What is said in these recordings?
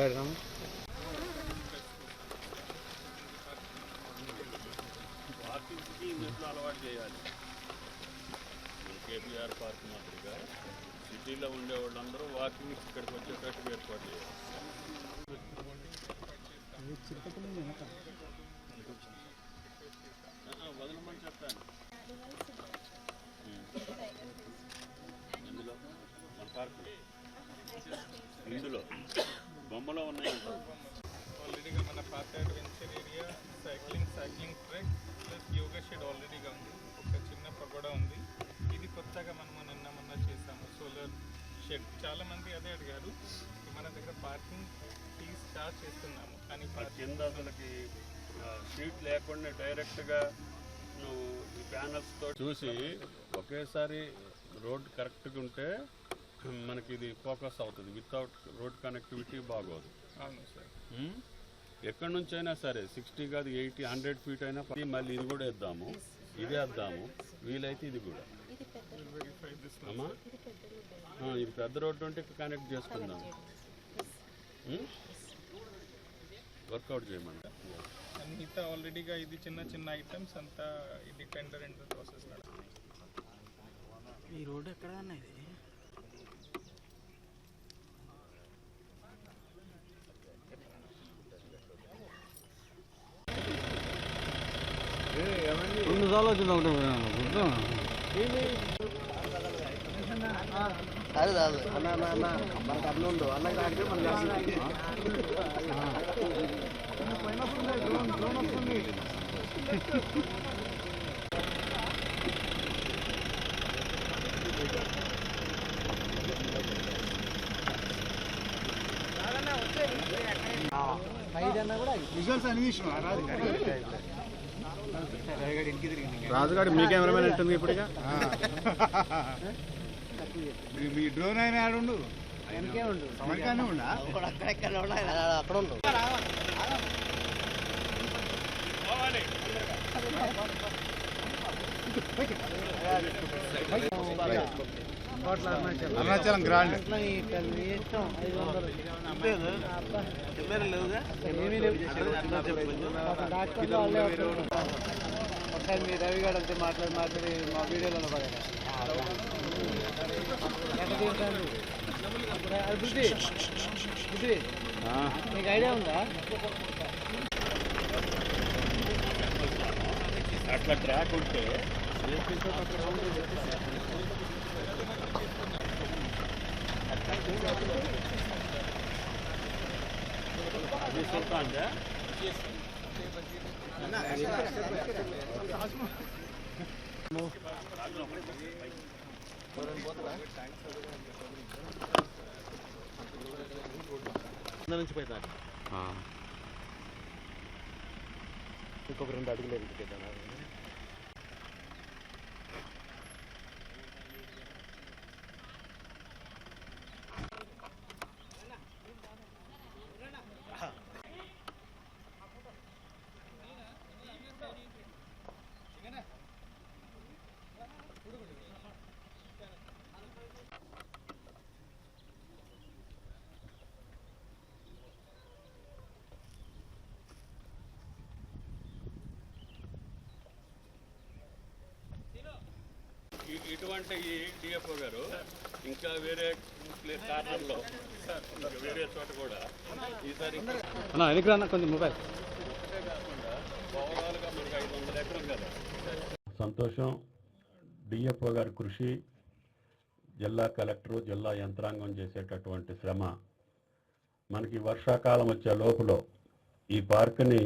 Side రాము పార్కింగ్కి మెట్లు అలవాటు చేయాలి కేపీఆర్ పార్క్ మాదిరిగా సిటీలో ఉండే వాళ్ళందరూ వాకింగ్ ఇక్కడికి వచ్చేటట్టు ఏర్పాటు చేయాలి. ఆ, వదలమని ఇందులో మన పార్క్. ఇందులో. బొమ్మలో ఉన్నాయంటారు ఆల్రెడీగా మన పాత adventure area cycling cycling trek plus yoga shed ఆల్రెడీగా ఉంది ఒక చిన్న పగోడా ఉంది. ఇది కొత్తగా మనం నిన్న మొన్న చేసాము సోలార్ షెడ్ చాలా మంది అదే అడిగారు మన దగ్గర పార్కింగ్ ఫీజ్ చార్జ్ చేస్తున్నాము కానీ కింద అసలుకి షీట్ లేకుండా డైరెక్ట్గా నువ్వు ఈ ప్యానల్స్తో చూసి ఒకేసారి రోడ్ కరెక్ట్గా ఉంటే మనకి ఇది ఫోకస్ అవుతుంది. వితౌట్ రోడ్ కనెక్టివిటీ బాగోదు. అవును సార్? ఎక్కడి నుంచి అయినా సరే సిక్స్టీ కాదు ఎయిటీ హండ్రెడ్ ఫీట్ అయినా. మళ్ళీ ఇది కూడా వేద్దాము. ఇది వేద్దాము. వీలైతే ఇది కూడా. అమ్మా? ఆ, ఇది పెద్ద రోడ్డు ఉంటే కనెక్ట్ చేసుకుందాం వర్కౌట్ చేయమంట. మిగతా ఆల్రెడీగా ఇది చిన్న చిన్న ఐటమ్స్ అంతా ఇది టెండర్ ప్రాసెస్ ఈ రోడ్డు ఎక్కడ ఇది? వచ్చింది ఒకటి కాదు కాదు. అన్న అన్న అన్న. మనకు అన్న ఉండు. అన్నకి రాకపోతే మనకి రాజుగాడు మీ కెమెరామెన్ ఉంటుంది ఇప్పుడు మీ డ్రోన్ అయినా ఆడుండు ఉండా. అక్కడెక్కడ అక్కడ ఉండు. అరుణాచలం గ్రాండ్. ఒకసారి మీ రవి గారు అంతే మాట్లాడి మాట్లాడి మా వీడియోలో పడాలి బుద్ధి. బుద్ధి. మీకు ఐడియా ఉందా? అట్లా ట్రాక్ ఉంటే అది సుల్తాన్దా నుంచి పోయినా ఇంకొక రెండు అడుగులు ఎదుగుతాను ఇటువంటి ఈ డిఎఫ్ఓ గారు ఇంకా వేరే ప్లేస్ కార్నర్లో వేరే చోట కూడా ఈసారి కొంచెం మొబైల్. సంతోషం. డిఎఫ్ఓ గారి కృషి జిల్లా కలెక్టరు జిల్లా యంత్రాంగం చేసేటటువంటి శ్రమ. మనకి వర్షాకాలం వచ్చే లోపల ఈ పార్క్ని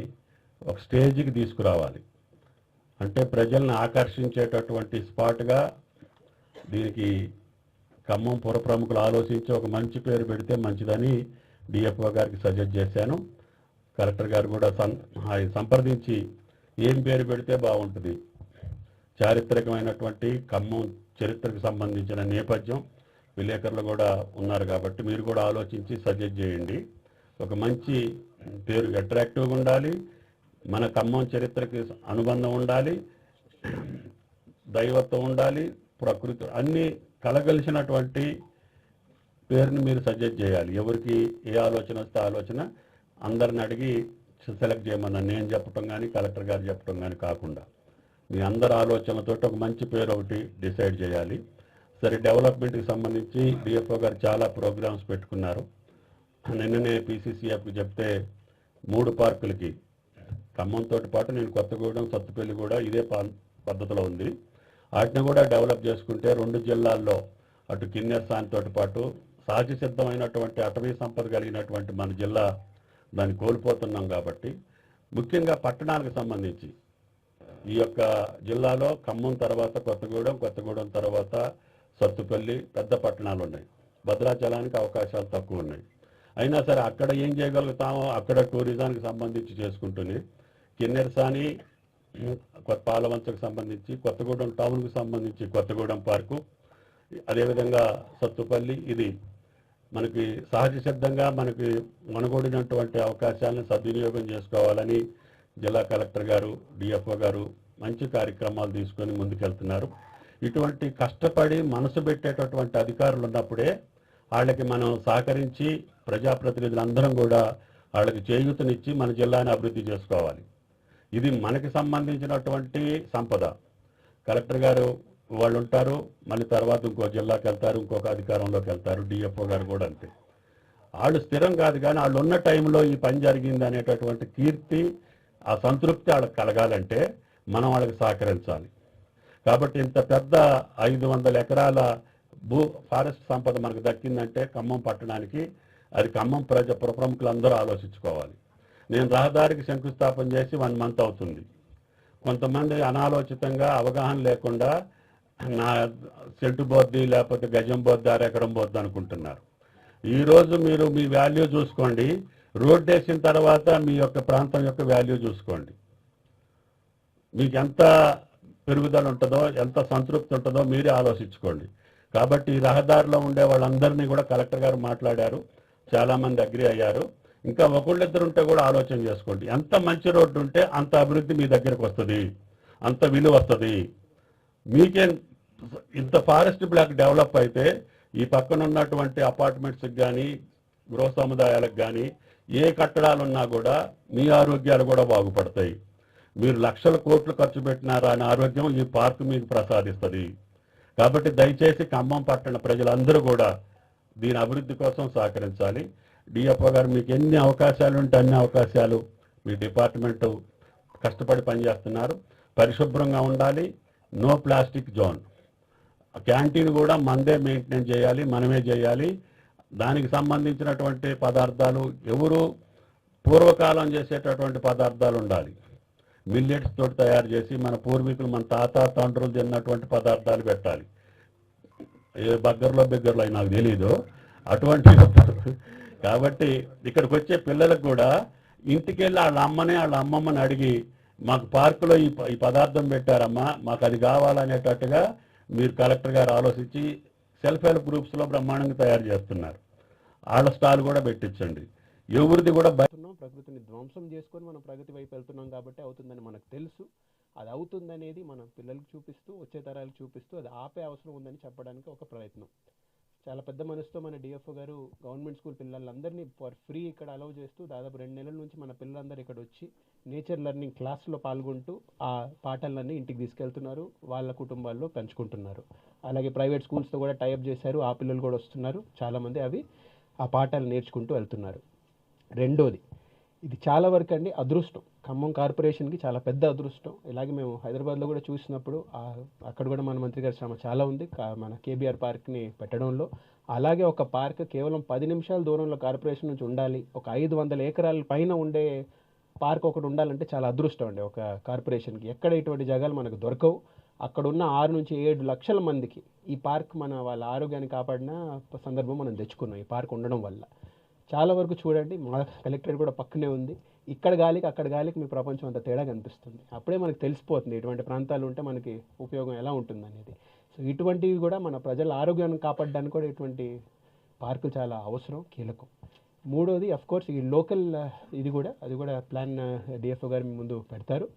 ఒక స్టేజ్కి తీసుకురావాలి. అంటే ప్రజల్ని ఆకర్షించేటటువంటి స్పాట్గా దీనికి ఖమ్మం పుర ప్రముఖులు ఆలోచించి ఒక మంచి పేరు పెడితే మంచిదని డిఎఫ్ఓ గారికి సజెస్ట్ చేశాను. కలెక్టర్ గారు కూడా సం ఆయన సంప్రదించి ఏం పేరు పెడితే బాగుంటుంది. చారిత్రకమైనటువంటి ఖమ్మం చరిత్రకు సంబంధించిన నేపథ్యం విలేకరులు కూడా ఉన్నారు కాబట్టి మీరు కూడా ఆలోచించి సజెస్ట్ చేయండి. ఒక మంచి పేరు అట్రాక్టివ్గా ఉండాలి. మన ఖమ్మం చరిత్రకి అనుబంధం ఉండాలి. దైవత్వం ఉండాలి. ప్రకృతి అన్నీ కలగలిసినటువంటి పేరుని మీరు సజెస్ట్ చేయాలి. ఎవరికి ఏ ఆలోచన వస్తే ఆలోచన అందరిని అడిగి సెలెక్ట్ చేయమన్నా. నేను చెప్పటం కానీ కలెక్టర్ గారు చెప్పటం కానీ కాకుండా. మీ అందరి ఆలోచనలతో ఒక మంచి పేరు ఒకటి డిసైడ్ చేయాలి. సరే డెవలప్మెంట్కి సంబంధించి డిఎఫ్ఓ గారు చాలా ప్రోగ్రామ్స్ పెట్టుకున్నారు. నిన్ననే పీసీసీఎఫ్కి చెప్తే మూడు పార్కులకి ఖమ్మంతో పాటు నేను కొత్తగూడెం సత్తుపల్లి కూడా ఇదే పద్ధతిలో ఉంది. వాటిని కూడా డెవలప్ చేసుకుంటే రెండు జిల్లాల్లో అటు కిన్నెర్ పాటు సహజ సిద్ధమైనటువంటి అటవీ సంపద కలిగినటువంటి మన జిల్లా దాన్ని కోల్పోతున్నాం కాబట్టి ముఖ్యంగా పట్టణాలకు సంబంధించి. ఈ యొక్క జిల్లాలో ఖమ్మం తర్వాత కొత్తగూడెం కొత్తగూడెం తర్వాత సత్తుపల్లి పెద్ద పట్టణాలు ఉన్నాయి. భద్రాచలానికి అవకాశాలు తక్కువ ఉన్నాయి. అయినా సరే అక్కడ ఏం చేయగలుగుతామో అక్కడ టూరిజానికి సంబంధించి చేసుకుంటూనే కిన్నెరసాని పాలవంచకు సంబంధించి కొత్తగూడెం టౌన్కు సంబంధించి కొత్తగూడెం పార్కు. అదేవిధంగా సత్తుపల్లి ఇది మనకి సహజ సిద్ధంగా మనకి మనగూడినటువంటి అవకాశాలను సద్వినియోగం చేసుకోవాలని జిల్లా కలెక్టర్ గారు డిఎఫ్ఓ గారు మంచి కార్యక్రమాలు తీసుకొని ముందుకెళ్తున్నారు. ఇటువంటి కష్టపడి మనసు పెట్టేటటువంటి అధికారులు ఉన్నప్పుడే వాళ్ళకి మనం సహకరించి ప్రజాప్రతినిధులందరం కూడా వాళ్ళకి చేయూతనిచ్చి మన జిల్లాని అభివృద్ధి చేసుకోవాలి. ఇది మనకి సంబంధించినటువంటి సంపద. కలెక్టర్ గారు వాళ్ళు ఉంటారు మళ్ళీ తర్వాత ఇంకో జిల్లాకి వెళ్తారు ఇంకొక అధికారంలోకి వెళ్తారు డిఎఫ్ఓ గారు కూడా అంతే. వాళ్ళు స్థిరం కాదు కానీ వాళ్ళు ఉన్న టైంలో ఈ పని జరిగింది అనేటటువంటి కీర్తి ఆ సంతృప్తి వాళ్ళకి కలగాలంటే మనం వాళ్ళకి సహకరించాలి. కాబట్టి ఇంత పెద్ద ఐదు వందల ఎకరాల భూ ఫారెస్ట్ సంపద మనకు దక్కిందంటే ఖమ్మం పట్టణానికి అది ఖమ్మం ప్రజ ప్రముఖులందరూ ఆలోచించుకోవాలి. నేను రహదారికి శంకుస్థాపన చేసి వన్ మంత్ అవుతుంది. కొంతమంది అనాలోచితంగా అవగాహన లేకుండా నా సెల్టు బోద్ది లేకపోతే గజం బోద్ది అరెకరం బోద్ది అనుకుంటున్నారు. ఈరోజు మీరు మీ వాల్యూ చూసుకోండి. రోడ్ వేసిన తర్వాత మీ యొక్క ప్రాంతం యొక్క వాల్యూ చూసుకోండి. మీకు ఎంత పెరుగుదల ఉంటుందో ఎంత సంతృప్తి ఉంటుందో మీరే ఆలోచించుకోండి. కాబట్టి ఈ రహదారిలో ఉండే వాళ్ళందరినీ కూడా కలెక్టర్ గారు మాట్లాడారు. చాలామంది అగ్రి అయ్యారు. ఇంకా ఒకళ్ళిద్దరు ఉంటే కూడా ఆలోచన చేసుకోండి. ఎంత మంచి రోడ్డు ఉంటే అంత అభివృద్ధి మీ దగ్గరకు వస్తుంది. అంత విలువ వస్తుంది. మీకే ఇంత ఫారెస్ట్ బ్లాక్ డెవలప్ అయితే ఈ పక్కన ఉన్నటువంటి అపార్ట్మెంట్స్కి కానీ గృహ సముదాయాలకు కానీ ఏ కట్టడాలు ఉన్నా కూడా మీ ఆరోగ్యాలు కూడా బాగుపడతాయి. మీరు లక్షల కోట్లు ఖర్చు పెట్టినారా అనే ఆరోగ్యం ఈ పార్క్ మీకు ప్రసాదిస్తుంది. కాబట్టి దయచేసి ఖమ్మం పట్టణ ప్రజలందరూ కూడా దీని అభివృద్ధి కోసం సహకరించాలి. డిఎఫ్ఓ గారు మీకు ఎన్ని అవకాశాలు ఉంటే అన్ని అవకాశాలు మీ డిపార్ట్మెంటు కష్టపడి పనిచేస్తున్నారు. పరిశుభ్రంగా ఉండాలి. No plastic zone. క్యాంటీన్ కూడా మందే మెయింటైన్ చేయాలి మనమే చేయాలి. దానికి సంబంధించినటువంటి పదార్థాలు ఎవరు పూర్వకాలం చేసేటటువంటి పదార్థాలు ఉండాలి. మిల్లెట్స్ తోటి తయారు చేసి మన పూర్వీకులు మన తాత తండ్రులు తిన్నటువంటి పదార్థాలు పెట్టాలి. ఏ బగ్గర్లో బిగ్గర్లో అయి నాకు తెలీదు. అటువంటి కాబట్టి ఇక్కడికి వచ్చే పిల్లలకు కూడా ఇంటికి వెళ్ళి వాళ్ళ అమ్మని వాళ్ళ అమ్మమ్మని అడిగి మాకు పార్కులో ఈ ప- ఈ పదార్థం పెట్టారమ్మా మాకు అది కావాలనేటట్టుగా మీరు కలెక్టర్ గారు ఆలోచించి సెల్ఫ్ హెల్ప్ గ్రూప్స్లో బ్రహ్మాండంగా తయారు చేస్తున్నారు. వాళ్ళ స్టాల్ కూడా పెట్టించండి. ఎవరిది కూడా బయ- ప్రకృతిని ధ్వంసం చేసుకొని మనం ప్రగతి వైపు వెళ్తున్నాం కాబట్టి అవుతుందని మనకు తెలుసు. అది అవుతుందనేది మనం పిల్లలకు చూపిస్తూ వచ్చే తరాలకు చూపిస్తూ అది ఆపే అవసరం ఉందని చెప్పడానికి ఒక ప్రయత్నం. చాలా పెద్ద మనసుతో మన డిఎఫ్ఓ గారు గవర్నమెంట్ స్కూల్ పిల్లలందరినీ ఫర్ ఫ్రీ ఇక్కడ అలౌ చేస్తూ దాదాపు రెండు నెలల నుంచి మన పిల్లలందరూ ఇక్కడ వచ్చి నేచర్ లెర్నింగ్ క్లాస్లో పాల్గొంటూ ఆ పాఠాలన్నీ ఇంటికి తీసుకెళ్తున్నారు. వాళ్ళ కుటుంబాల్లో పెంచుకుంటున్నారు. అలాగే ప్రైవేట్ స్కూల్స్తో కూడా టైఅప్ చేశారు. ఆ పిల్లలు కూడా వస్తున్నారు. చాలామంది అవి ఆ పాఠాలు నేర్చుకుంటూ వెళ్తున్నారు. రెండోది ఇది చాలా వరకు అండి అదృష్టం. ఖమ్మం కార్పొరేషన్కి చాలా పెద్ద అదృష్టం. ఇలాగే మేము హైదరాబాద్లో కూడా చూసినప్పుడు అక్కడ కూడా మన మంత్రి గారి శ్రమ చాలా ఉంది. కా- మన కేబీఆర్ పార్క్ని పెట్టడంలో. అలాగే ఒక పార్క్ కేవలం పది నిమిషాల దూరంలో కార్పొరేషన్ నుంచి ఉండాలి. ఒక ఐదు వందల ఎకరాల పైన ఉండే పార్క్ ఒకటి ఉండాలంటే చాలా అదృష్టం అండి ఒక కార్పొరేషన్కి. ఎక్కడ ఇటువంటి జాగాలు మనకు దొరకవు. అక్కడ ఉన్న ఆరు నుంచి ఏడు లక్షల మందికి ఈ పార్క్ మన వాళ్ళ ఆరోగ్యాన్ని కాపాడిన సందర్భం మనం తెచ్చుకున్నాం ఈ పార్క్ ఉండడం వల్ల. చాలా వరకు చూడండి మా కలెక్టరేట్ కూడా పక్కనే ఉంది. ఇక్కడ గాలికి అక్కడ గాలికి మీ ప్రపంచం అంత తేడా కనిపిస్తుంది అప్పుడే మనకు తెలిసిపోతుంది ఇటువంటి ప్రాంతాలు ఉంటే మనకి ఉపయోగం ఎలా ఉంటుంది అనేది సో ఇటువంటివి కూడా మన ప్రజల ఆరోగ్యాన్ని కాపాడడానికి కూడా ఇటువంటి పార్కులు చాలా అవసరం కీలకం. మూడోది అఫ్కోర్స్ ఈ లోకల్ ఇది కూడా అది కూడా ప్లాన్ డిఎఫ్ఓ గారు మీ ముందు పెడతారు.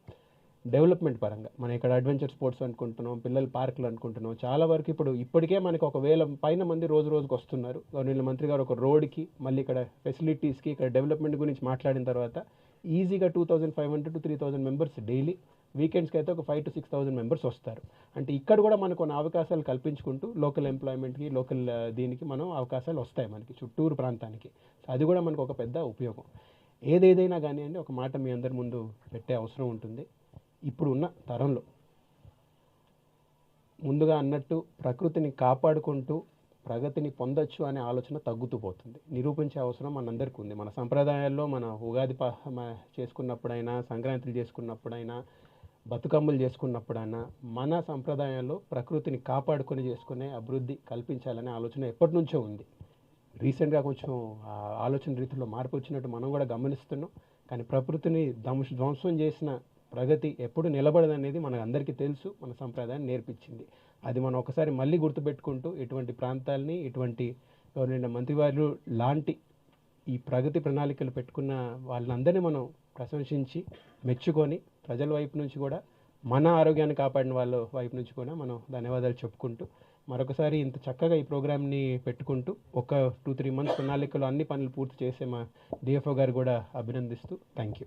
డెవలప్మెంట్ పరంగా. మనం ఇక్కడ అడ్వెంచర్ స్పోర్ట్స్ అనుకుంటున్నాం పిల్లల పార్కులు అనుకుంటున్నాం. చాలా వరకు ఇప్పుడు ఇప్పటికే మనకి ఒక వేల పైన మంది రోజు రోజుకు వస్తున్నారు. గవర్నమెంట్ మంత్రి గారు ఒక రోడ్కి మళ్ళీ ఇక్కడ ఫెసిలిటీస్కి ఇక్కడ డెవలప్మెంట్ గురించి మాట్లాడిన తర్వాత ఈజీగా two thousand five hundred to three thousand members daily. వీకెండ్స్కి అయితే ఒక five to six thousand members వస్తారు. అంటే ఇక్కడ కూడా మనకు కొన్ని అవకాశాలు కల్పించుకుంటూ లోకల్ ఎంప్లాయ్మెంట్కి లోకల్ దీనికి మనం అవకాశాలు వస్తాయి మనకి చుట్టూరు ప్రాంతానికి. అది కూడా మనకు ఒక పెద్ద ఉపయోగం. ఏదేదైనా కానివ్వండి ఒక మాట మీ అందరి ముందు పెట్టే అవసరం ఉంటుంది. ఇప్పుడు ఉన్న తరంలో. ముందుగా అన్నట్టు ప్రకృతిని కాపాడుకుంటూ ప్రగతిని పొందొచ్చు అనే ఆలోచన తగ్గుతూ పోతుంది. నిరూపించే అవసరం మనందరికీ ఉంది. మన సంప్రదాయాల్లో మన ఉగాది చేసుకున్నప్పుడైనా సంక్రాంతులు చేసుకున్నప్పుడైనా బతుకమ్మలు చేసుకున్నప్పుడైనా మన సంప్రదాయాల్లో ప్రకృతిని కాపాడుకొని చేసుకునే అభివృద్ధి కల్పించాలనే ఆలోచన ఎప్పటి నుంచో ఉంది. రీసెంట్గా కొంచెం ఆలోచన రీతిలో మార్పు వచ్చినట్టు మనం కూడా గమనిస్తున్నాం. కానీ ప్రకృతిని ధ్వంస ధ్వంసం చేసిన ప్రగతి ఎప్పుడు నిలబడదనేది మన అందరికీ తెలుసు మన సంప్రదాయం నేర్పించింది. అది మనం ఒకసారి మళ్ళీ గుర్తుపెట్టుకుంటూ ఇటువంటి ప్రాంతాలని ఇటువంటి గవర్నమెంట్ మంత్రివారు లాంటి ఈ ప్రగతి ప్రణాళికలు పెట్టుకున్న వాళ్ళందరినీ మనం ప్రశంసించి మెచ్చుకొని ప్రజల వైపు నుంచి కూడా మన ఆరోగ్యాన్ని కాపాడిన వాళ్ళ వైపు నుంచి కూడా మనం ధన్యవాదాలు చెప్పుకుంటూ మరొకసారి ఇంత చక్కగా ఈ ప్రోగ్రామ్ని పెట్టుకుంటూ ఒక టూ త్రీ మంత్స్ ప్రణాళికలో అన్ని పనులు పూర్తి చేసే మా డిఎఫ్ఓ గారు కూడా అభినందిస్తూ థ్యాంక్ యూ